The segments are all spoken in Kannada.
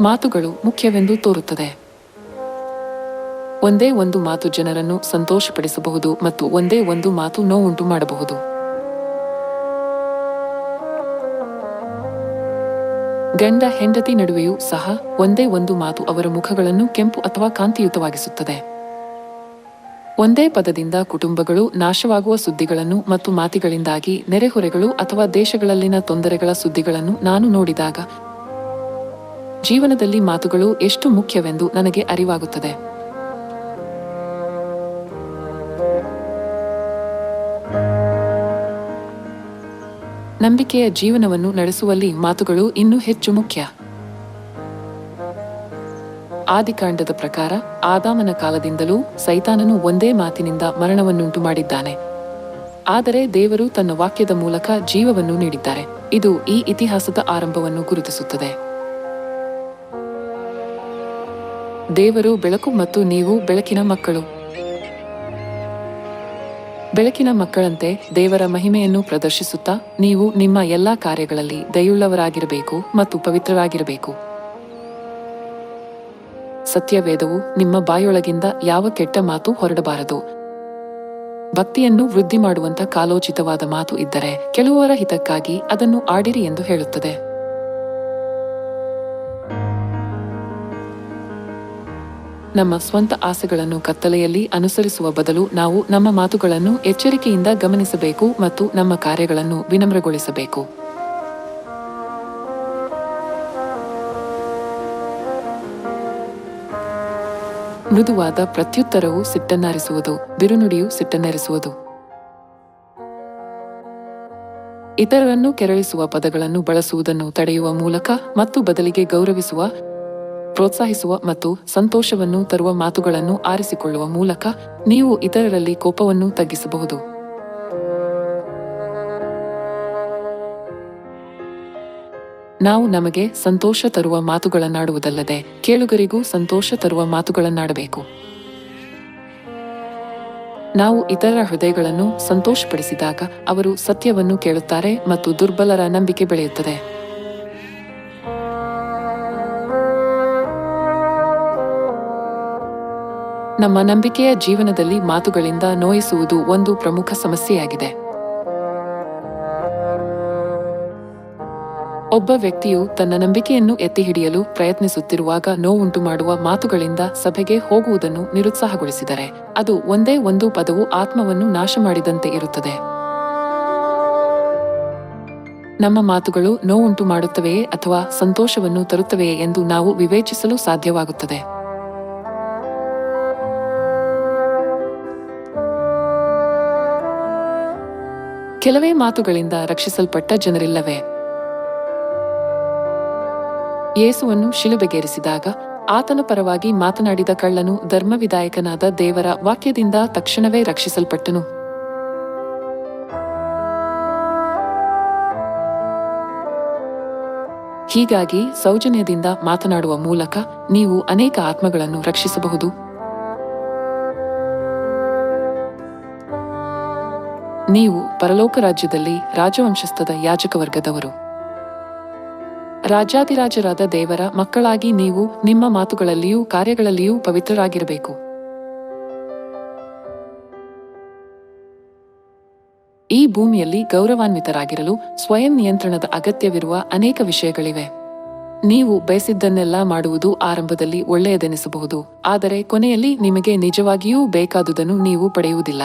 ಮಾತುಗಳು ಮುಖ್ಯವೆಂದು ತೋರುತ್ತದೆ. ಒಂದೇ ಒಂದು ಮಾತು ಜನರನ್ನು ಸಂತೋಷಪಡಿಸಬಹುದು ಮತ್ತು ಒಂದೇ ಒಂದು ಮಾತು ನೋವುಂಟು ಮಾಡಬಹುದು. ಗಂಡ ಹೆಂಡತಿ ನಡುವೆಯೂ ಸಹ ಒಂದೇ ಒಂದು ಮಾತು ಅವರ ಮುಖಗಳನ್ನು ಕೆಂಪು ಅಥವಾ ಕಾಂತಿಯುತವಾಗಿಸುತ್ತದೆ. ಒಂದೇ ಪದದಿಂದ ಕುಟುಂಬಗಳು ನಾಶವಾಗುವ ಸುದ್ದಿಗಳನ್ನು ಮತ್ತು ಮಾತಿಗಳಿಂದಾಗಿ ನೆರೆಹೊರೆಗಳು ಅಥವಾ ದೇಶಗಳಲ್ಲಿನ ತೊಂದರೆಗಳ ಸುದ್ದಿಗಳನ್ನು ನಾನು ನೋಡಿದಾಗ ಜೀವನದಲ್ಲಿ ಮಾತುಗಳು ಎಷ್ಟು ಮುಖ್ಯವೆಂದು ನನಗೆ ಅರಿವಾಗುತ್ತದೆ. ನಂಬಿಕೆಯ ಜೀವನವನ್ನು ನಡೆಸುವಲ್ಲಿ ಮಾತುಗಳು ಇನ್ನೂ ಹೆಚ್ಚು ಮುಖ್ಯ. ಆದಿಕಾಂಡದ ಪ್ರಕಾರ ಆದಾಮನ ಕಾಲದಿಂದಲೂ ಸೈತಾನನು ಒಂದೇ ಮಾತಿನಿಂದ ಮರಣವನ್ನುಂಟು ಮಾಡಿದ್ದಾನೆ ಆದರೆ ದೇವರು ತನ್ನ ವಾಕ್ಯದ ಮೂಲಕ ಜೀವವನ್ನು ನೀಡಿದ್ದಾರೆ. ಇದು ಈ ಇತಿಹಾಸದ ಆರಂಭವನ್ನು ಗುರುತಿಸುತ್ತದೆ. ದೇವರು ಬೆಳಕು ಮತ್ತು ನೀವು ಬೆಳಕಿನ ಮಕ್ಕಳು. ಬೆಳಕಿನ ಮಕ್ಕಳಂತೆ ದೇವರ ಮಹಿಮೆಯನ್ನು ಪ್ರದರ್ಶಿಸುತ್ತಾ ನೀವು ನಿಮ್ಮ ಎಲ್ಲಾ ಕಾರ್ಯಗಳಲ್ಲಿ ದಯುಳ್ಳವರಾಗಿರಬೇಕು ಮತ್ತು ಪವಿತ್ರರಾಗಿರಬೇಕು. ಸತ್ಯವೇದವು ನಿಮ್ಮ ಬಾಯೊಳಗಿಂದ ಯಾವ ಕೆಟ್ಟ ಮಾತು ಹೊರಡಬಾರದು. ಭಕ್ತಿಯನ್ನು ವೃದ್ಧಿ ಮಾಡುವಂತ ಕಾಲೋಚಿತವಾದ ಮಾತು ಇದ್ದರೆ ಕೆಲವರ ಹಿತಕ್ಕಾಗಿ ಅದನ್ನು ಆಡಿರಿ ಎಂದು ಹೇಳುತ್ತದೆ. ನಮ್ಮ ಸ್ವಂತ ಆಸೆಗಳನ್ನು ಕತ್ತಲೆಯಲ್ಲಿ ಅನುಸರಿಸುವ ಬದಲು ನಾವು ನಮ್ಮ ಮಾತುಗಳನ್ನು ಎಚ್ಚರಿಕೆಯಿಂದ ಗಮನಿಸಬೇಕು ಮತ್ತು ನಮ್ಮ ಕಾರ್ಯಗಳನ್ನು ವಿನಮ್ರಗೊಳಿಸಬೇಕು. ಮೃದುವಾದ ಪ್ರತ್ಯುತ್ತರವು ಸಿಟ್ಟನ್ನರಿಸುವುದು, ಬಿರುನುಡಿಯು ಸಿಟ್ಟನ್ನರಿಸುವುದು. ಇತರರನ್ನು ಕೆರಳಿಸುವ ಪದಗಳನ್ನು ಬಳಸುವುದನ್ನು ತಡೆಯುವ ಮೂಲಕ ಮತ್ತು ಬದಲಿಗೆ ಗೌರವಿಸುವ, ಪ್ರೋತ್ಸಾಹಿಸುವ ಮತ್ತು ಸಂತೋಷವನ್ನು ತರುವ ಮಾತುಗಳನ್ನು ಆರಿಸಿಕೊಳ್ಳುವ ಮೂಲಕ ನೀವು ಇತರರಲ್ಲಿ ಕೋಪವನ್ನು ತಗ್ಗಿಸಬಹುದು. ನಾವು ನಮಗೆ ಸಂತೋಷ ತರುವ ಮಾತುಗಳನ್ನಾಡುವುದಲ್ಲದೆ ಕೇಳುಗರಿಗೂ ಸಂತೋಷ ತರುವ ಮಾತುಗಳನ್ನಾಡಬೇಕು. ನಾವು ಇತರರ ಹೃದಯಗಳನ್ನು ಸಂತೋಷಪಡಿಸಿದಾಗ ಅವರು ಸತ್ಯವನ್ನು ಕೇಳುತ್ತಾರೆ ಮತ್ತು ದುರ್ಬಲರ ನಂಬಿಕೆ ಬೆಳೆಯುತ್ತದೆ. ನಮ್ಮ ನಂಬಿಕೆಯ ಜೀವನದಲ್ಲಿ ಮಾತುಗಳಿಂದ ನೋಯಿಸುವುದು ಒಂದು ಪ್ರಮುಖ ಸಮಸ್ಯೆಯಾಗಿದೆ. ಒಬ್ಬ ವ್ಯಕ್ತಿಯು ತನ್ನ ನಂಬಿಕೆಯನ್ನು ಎತ್ತಿ ಹಿಡಿಯಲು ಪ್ರಯತ್ನಿಸುತ್ತಿರುವಾಗ ನೋವುಂಟು ಮಾಡುವ ಮಾತುಗಳಿಂದ ಸಭೆಗೆ ಹೋಗುವುದನ್ನು ನಿರುತ್ಸಾಹಗೊಳಿಸಿದರೆ. ಅದು ಒಂದೇ ಒಂದು ಪದವು ಆತ್ಮವನ್ನು ನಾಶ ಮಾಡಿದಂತೆ ಇರುತ್ತದೆ. ನಮ್ಮ ಮಾತುಗಳು ನೋವುಂಟು ಮಾಡುತ್ತವೆಯೇ ಅಥವಾ ಸಂತೋಷವನ್ನು ತರುತ್ತವೆಯೇ ಎಂದು ನಾವು ವಿವೇಚಿಸಲು ಸಾಧ್ಯವಾಗುತ್ತದೆ. ಕೆಲವೇ ಮಾತುಗಳಿಂದ ರಕ್ಷಿಸಲ್ಪಟ್ಟ ಜನರಿಲ್ಲವೇ? ಯೇಸುವನ್ನು ಶಿಲುಬೆಗೇರಿಸಿದಾಗ ಆತನ ಪರವಾಗಿ ಮಾತನಾಡಿದ ಕಳ್ಳನು ಧರ್ಮವಿದಾಯಕನಾದ ದೇವರ ವಾಕ್ಯದಿಂದ ತಕ್ಷಣವೇ ರಕ್ಷಿಸಲ್ಪಟ್ಟನು. ಹೀಗಾಗಿ ಸೌಜನ್ಯದಿಂದ ಮಾತನಾಡುವ ಮೂಲಕ ನೀವು ಅನೇಕ ಆತ್ಮಗಳನ್ನು ರಕ್ಷಿಸಬಹುದು. ನೀವು ಪರಲೋಕ ರಾಜ್ಯದಲ್ಲಿ ರಾಜವಂಶಸ್ಥದ ಯಾಜಕ ವರ್ಗದವರು ರಾಜಾದಿರಾಜರಾದ ದೇವರ ಮಕ್ಕಳಾಗಿ ನೀವು ನಿಮ್ಮ ಮಾತುಗಳಲ್ಲಿಯೂ ಕಾರ್ಯಗಳಲ್ಲಿಯೂ ಪವಿತ್ರರಾಗಿರಬೇಕು. ಈ ಭೂಮಿಯಲ್ಲಿ ಗೌರವಾನ್ವಿತರಾಗಿರಲು ಸ್ವಯಂ ನಿಯಂತ್ರಣದ ಅಗತ್ಯವಿರುವ ಅನೇಕ ವಿಷಯಗಳಿವೆ. ನೀವು ಬಯಸಿದ್ದನ್ನೆಲ್ಲ ಮಾಡುವುದು ಆರಂಭದಲ್ಲಿ ಒಳ್ಳೆಯದೆನಿಸಬಹುದು, ಆದರೆ ಕೊನೆಯಲ್ಲಿ ನಿಮಗೆ ನಿಜವಾಗಿಯೂ ಬೇಕಾದುದನ್ನು ನೀವು ಪಡೆಯುವುದಿಲ್ಲ.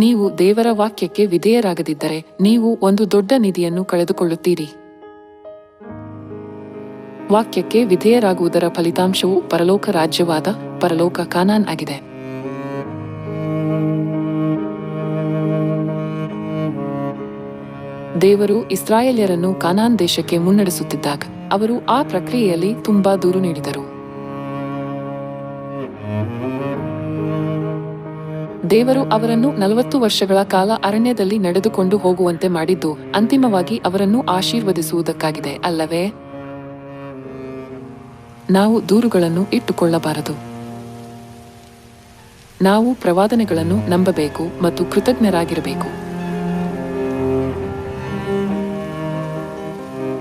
ನೀವು ದೇವರ ವಾಕ್ಯಕ್ಕೆ ವಿಧೇಯರಾಗದಿದ್ದರೆ ನೀವು ಒಂದು ದೊಡ್ಡ ನಿಧಿಯನ್ನು ಕಳೆದುಕೊಳ್ಳುತ್ತೀರಿ. ವಾಕ್ಯಕ್ಕೆ ವಿಧೇಯರಾಗುವುದರ ಫಲಿತಾಂಶವು ಪರಲೋಕ ರಾಜ್ಯವಾದ ಪರಲೋಕ ಕಾನಾನ್ ಆಗಿದೆ. ದೇವರು ಇಸ್ರಾಯೇಲ್ಯರನ್ನು ಕಾನಾನ್ ದೇಶಕ್ಕೆ ಮುನ್ನಡೆಸುತ್ತಿದ್ದಾಗ ಅವರು ಆ ಪ್ರಕ್ರಿಯೆಯಲ್ಲಿ ತುಂಬಾ ದೂರು ನೀಡಿದರು. ದೇವರು ಅವರನ್ನು ನಲವತ್ತು ವರ್ಷಗಳ ಕಾಲ ಅರಣ್ಯದಲ್ಲಿ ನಡೆದುಕೊಂಡು ಹೋಗುವಂತೆ ಮಾಡಿದ್ದು, ಅಂತಿಮವಾಗಿ ಅವರನ್ನು ಆಶೀರ್ವದಿಸುವುದಕ್ಕಾಗಿದೆ, ಅಲ್ಲವೇ? ನಾವು ದೂರುಗಳನ್ನು ಇಟ್ಟುಕೊಳ್ಳಬಾರದು. ನಾವು ಪ್ರವಾದನೆಗಳನ್ನು ನಂಬಬೇಕು ಮತ್ತು ಕೃತಜ್ಞರಾಗಿರಬೇಕು.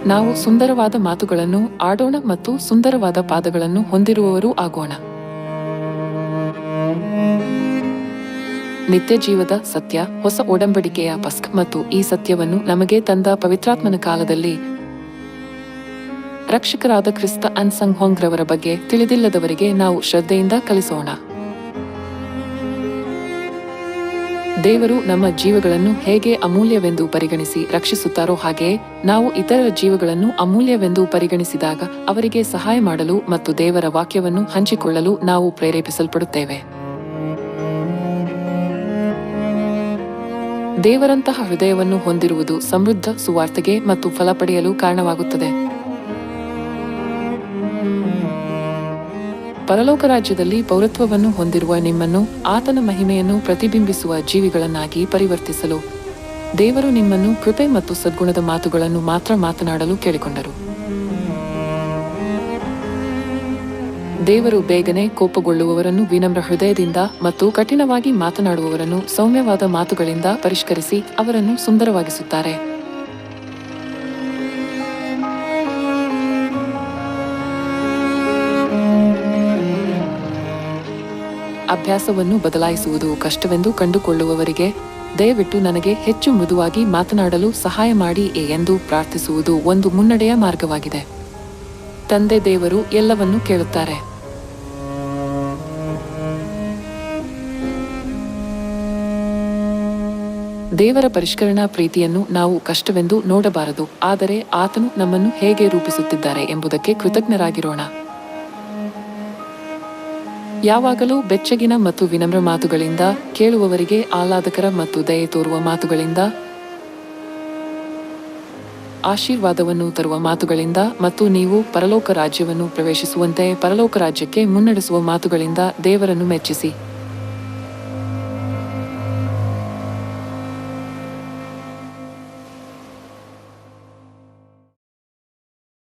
ನಾವು ಸುಂದರವಾದ ಮಾತುಗಳನ್ನು, ಆಡೋಣ ಮತ್ತು ಸುಂದರವಾದ ಪಾದಗಳನ್ನು ಹೊಂದಿರುವವರೂ ಆಗೋಣ. ನಿತ್ಯ ಜೀವದ ಸತ್ಯ, ಹೊಸ ಒಡಂಬಡಿಕೆಯ ಪಸ್ಕ್ ಮತ್ತು ಈ ಸತ್ಯವನ್ನು ನಮಗೆ ತಂದ ಪವಿತ್ರಾತ್ಮನ ಕಾಲದಲ್ಲಿ. ರಕ್ಷಕರಾದ ಕ್ರಿಸ್ತ ಅನ್ಸಂಗ್ ಹೊಂಗ್ರವರ ಬಗ್ಗೆ ತಿಳಿದಿಲ್ಲದವರಿಗೆ ನಾವು ಶ್ರದ್ಧೆಯಿಂದ ಕಲಿಸೋಣ. ದೇವರು ನಮ್ಮ ಜೀವಗಳನ್ನು ಹೇಗೆ ಅಮೂಲ್ಯವೆಂದು ಪರಿಗಣಿಸಿ ರಕ್ಷಿಸುತ್ತಾರೋ ಹಾಗೆಯೇ ನಾವು ಇತರರ ಜೀವಗಳನ್ನು ಅಮೂಲ್ಯವೆಂದು ಪರಿಗಣಿಸಿದಾಗ ಅವರಿಗೆ ಸಹಾಯ ಮಾಡಲು ಮತ್ತು ದೇವರ ವಾಕ್ಯವನ್ನು ಹಂಚಿಕೊಳ್ಳಲು ನಾವು ಪ್ರೇರೇಪಿಸಲ್ಪಡುತ್ತೇವೆ. ದೇವರಂತಹ ಹೃದಯವನ್ನು ಹೊಂದಿರುವುದು ಸಮೃದ್ಧ ಸುವಾರ್ತೆಗೆ ಮತ್ತು ಫಲ ಪಡೆಯಲು ಕಾರಣವಾಗುತ್ತದೆ. ಪರಲೋಕ ರಾಜ್ಯದಲ್ಲಿ ಪೌರತ್ವವನ್ನು ಹೊಂದಿರುವ ನಿಮ್ಮನ್ನು ಆತನ ಮಹಿಮೆಯನ್ನು ಪ್ರತಿಬಿಂಬಿಸುವ ಜೀವಿಗಳನ್ನಾಗಿ ಪರಿವರ್ತಿಸಲು ದೇವರು ನಿಮ್ಮನ್ನು ಕೃಪೆ ಮತ್ತು ಸದ್ಗುಣದ ಮಾತುಗಳನ್ನು ಮಾತ್ರ ಮಾತನಾಡಲು ಕೇಳಿಕೊಂಡರು. ದೇವರು ಬೇಗನೆ ಕೋಪಗೊಳ್ಳುವವರನ್ನು ವಿನಮ್ರ ಹೃದಯದಿಂದ ಮತ್ತು ಕಠಿಣವಾಗಿ ಮಾತನಾಡುವವರನ್ನು ಸೌಮ್ಯವಾದ ಮಾತುಗಳಿಂದ ಪರಿಷ್ಕರಿಸಿ ಅವರನ್ನು ಸುಂದರವಾಗಿಸುತ್ತಾರೆ. ಅಭ್ಯಾಸವನ್ನು ಬದಲಾಯಿಸುವುದು ಕಷ್ಟವೆಂದು ಕಂಡುಕೊಳ್ಳುವವರಿಗೆ ದಯವಿಟ್ಟು ನನಗೆ ಹೆಚ್ಚು ಮೃದುವಾಗಿ ಮಾತನಾಡಲು ಸಹಾಯ ಮಾಡಿ ಎಂದು ಪ್ರಾರ್ಥಿಸುವುದು ಒಂದು ಮುನ್ನಡೆಯ ಮಾರ್ಗವಾಗಿದೆ. ತಂದೆ ದೇವರು ಎಲ್ಲವನ್ನೂ ಕೇಳುತ್ತಾರೆ. ದೇವರ ಪರಿಷ್ಕರಣಾ ಪ್ರೀತಿಯನ್ನು ನಾವು ಕಷ್ಟವೆಂದು ನೋಡಬಾರದು, ಆದರೆ ಆತನು ನಮ್ಮನ್ನು ಹೇಗೆ ರೂಪಿಸುತ್ತಿದ್ದಾರೆ ಎಂಬುದಕ್ಕೆ ಕೃತಜ್ಞರಾಗಿರೋಣ. ಯಾವಾಗಲೂ ಬೆಚ್ಚಗಿನ ಮತ್ತು ವಿನಮ್ರ ಮಾತುಗಳಿಂದ ಕೇಳುವವರಿಗೆ ಆಹ್ಲಾದಕರ ಮತ್ತು ದಯೆ ತೋರುವ ಮಾತುಗಳಿಂದ, ಆಶೀರ್ವಾದವನ್ನು ತರುವ ಮಾತುಗಳಿಂದ ಮತ್ತು ನೀವು ಪರಲೋಕ ರಾಜ್ಯವನ್ನು ಪ್ರವೇಶಿಸುವಂತೆ ಪರಲೋಕ ರಾಜ್ಯಕ್ಕೆ ಮುನ್ನಡೆಸುವ ಮಾತುಗಳಿಂದ ದೇವರನ್ನು ಮೆಚ್ಚಿಸಿ.